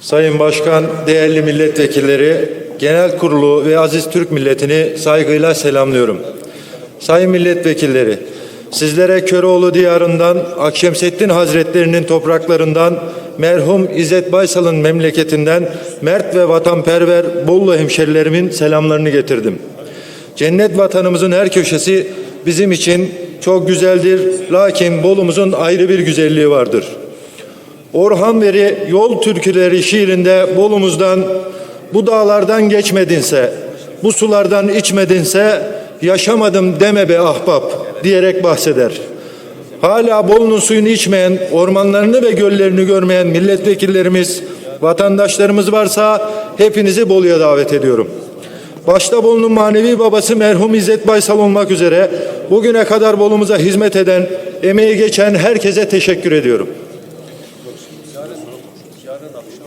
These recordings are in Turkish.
Sayın Başkan, değerli milletvekilleri, genel kurulu ve aziz Türk milletini saygıyla selamlıyorum. Sayın milletvekilleri, sizlere Köroğlu diyarından, Akşemseddin Hazretlerinin topraklarından, merhum İzzet Baysal'ın memleketinden, mert ve vatanperver Bolu hemşerilerimin selamlarını getirdim. Cennet vatanımızın her köşesi bizim için çok güzeldir. Lakin Bolu'muzun ayrı bir güzelliği vardır. Orhan Veri yol türküleri şiirinde Bolumuzdan bu dağlardan geçmedinse, bu sulardan içmedinse yaşamadım deme be ahbap diyerek bahseder. Hala Bolu'nun suyunu içmeyen, ormanlarını ve göllerini görmeyen milletvekillerimiz, vatandaşlarımız varsa hepinizi Bolu'ya davet ediyorum. Başta Bolu'nun manevi babası merhum İzzet Baysal olmak üzere bugüne kadar Bolu'muza hizmet eden, emeği geçen herkese teşekkür ediyorum.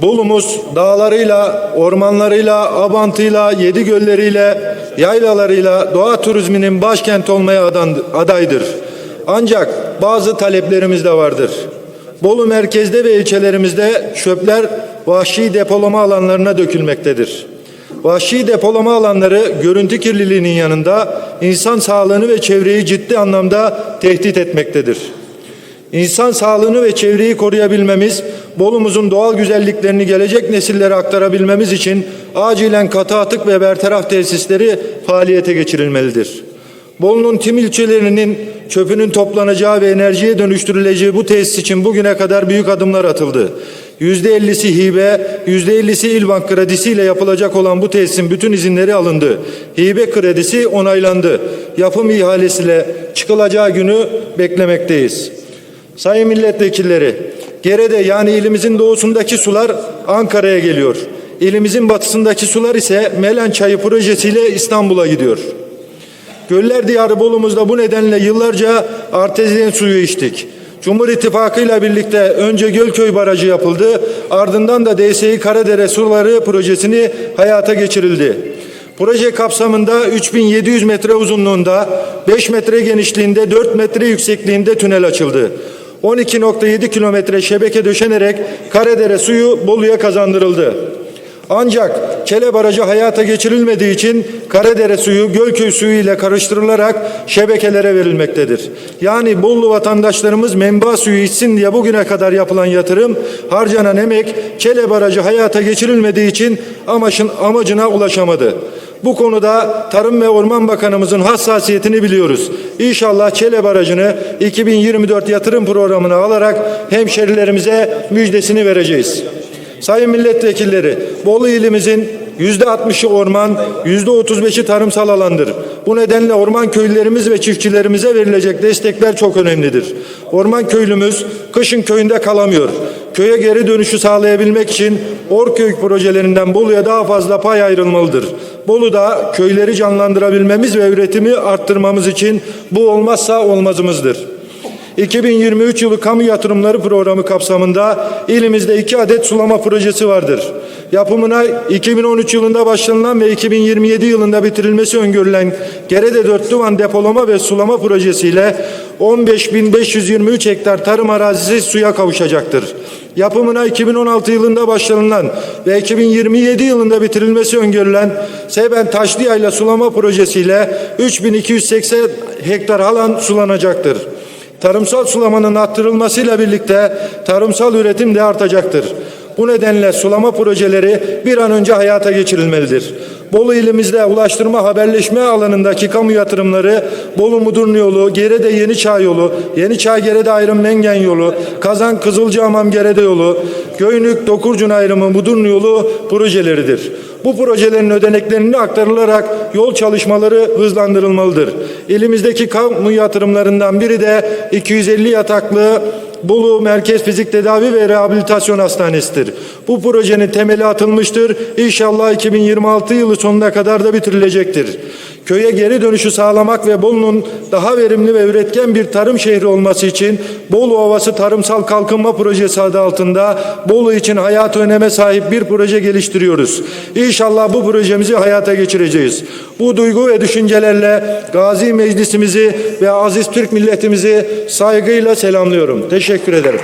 Bolumuz dağlarıyla, ormanlarıyla, abantıyla, yedi gölleriyle, yaylalarıyla doğa turizminin başkenti olmaya adaydır. Ancak bazı taleplerimiz de vardır. Bolu merkezde ve ilçelerimizde çöpler vahşi depolama alanlarına dökülmektedir. Vahşi depolama alanları görüntü kirliliğinin yanında insan sağlığını ve çevreyi ciddi anlamda tehdit etmektedir. İnsan sağlığını ve çevreyi koruyabilmemiz, Bolumuzun doğal güzelliklerini gelecek nesillere aktarabilmemiz için acilen katı atık ve bertaraf tesisleri faaliyete geçirilmelidir. Bolu'nun tüm ilçelerinin çöpünün toplanacağı ve enerjiye dönüştürüleceği bu tesis için bugüne kadar büyük adımlar atıldı. %50'si hibe, %50'si İlbank kredisiyle yapılacak olan bu tesisin bütün izinleri alındı. Hibe kredisi onaylandı. Yapım ihalesiyle çıkılacağı günü beklemekteyiz. Sayın milletvekilleri, Gerede yani ilimizin doğusundaki sular Ankara'ya geliyor. İlimizin batısındaki sular ise Melen Çayı projesiyle İstanbul'a gidiyor. Göller diyarı Bolu'muzda bu nedenle yıllarca artezyen suyu içtik. Cumhur İttifakı ile birlikte önce Gölköy Barajı yapıldı, ardından da DSİ Karadere Suları projesini hayata geçirildi. Proje kapsamında 3700 metre uzunluğunda, 5 metre genişliğinde, 4 metre yüksekliğinde tünel açıldı. 12.7 kilometre şebeke döşenerek Karadere suyu Bolu'ya kazandırıldı. Ancak Kele Barajı hayata geçirilmediği için Karadere suyu Gölköy suyu ile karıştırılarak şebekelere verilmektedir. Yani Bolu vatandaşlarımız menba suyu içsin diye bugüne kadar yapılan yatırım, harcanan emek Kele Barajı hayata geçirilmediği için amacın, amacına ulaşamadı. Bu konuda Tarım ve Orman Bakanımızın hassasiyetini biliyoruz. İnşallah Çele Barajı'nı 2024 yatırım programına alarak hemşerilerimize müjdesini vereceğiz. Sayın milletvekilleri, Bolu ilimizin yüzde 60'ı orman, yüzde 35'i tarımsal alandır. Bu nedenle orman köylülerimiz ve çiftçilerimize verilecek destekler çok önemlidir. Orman köylümüz kışın köyünde kalamıyor. Köye geri dönüşü sağlayabilmek için Orköy projelerinden Bolu'ya daha fazla pay ayrılmalıdır. Bolu'da köyleri canlandırabilmemiz ve üretimi arttırmamız için bu olmazsa olmazımızdır. 2023 yılı kamu yatırımları programı kapsamında ilimizde iki adet sulama projesi vardır. Yapımına 2013 yılında başlanılan ve 2027 yılında bitirilmesi öngörülen Gerede Dörtlüvan depolama ve sulama projesiyle 15.523 hektar tarım arazisi suya kavuşacaktır. Yapımına 2016 yılında başlanılan ve 2027 yılında bitirilmesi öngörülen Seben Taşlıyayla sulama projesiyle 3280 hektar alan sulanacaktır. Tarımsal sulamanın arttırılmasıyla birlikte tarımsal üretim de artacaktır. Bu nedenle sulama projeleri bir an önce hayata geçirilmelidir. Bolu ilimizde ulaştırma haberleşme alanındaki kamu yatırımları Bolu Mudurnu yolu, Gerede Yeni Çağ yolu, Yeni Çağ Gerede Ayrım Mengen yolu, Kazan Kızılcahamam Gerede yolu, Göynük Dokurcun Ayrımı Mudurnu yolu projeleridir. Bu projelerin ödeneklerine aktarılarak yol çalışmaları hızlandırılmalıdır. İlimizdeki kamu yatırımlarından biri de 250 yataklı Bolu Merkez Fizik Tedavi ve Rehabilitasyon Hastanesi'dir. Bu projenin temeli atılmıştır. İnşallah 2026 yılı sonuna kadar da bitirilecektir. Köye geri dönüşü sağlamak ve Bolu'nun daha verimli ve üretken bir tarım şehri olması için Bolu Ovası Tarımsal Kalkınma Projesi adı altında Bolu için hayat öneme sahip bir proje geliştiriyoruz. İnşallah bu projemizi hayata geçireceğiz. Bu duygu ve düşüncelerle Gazi Meclisimizi ve aziz Türk milletimizi saygıyla selamlıyorum. Teşekkür ederim.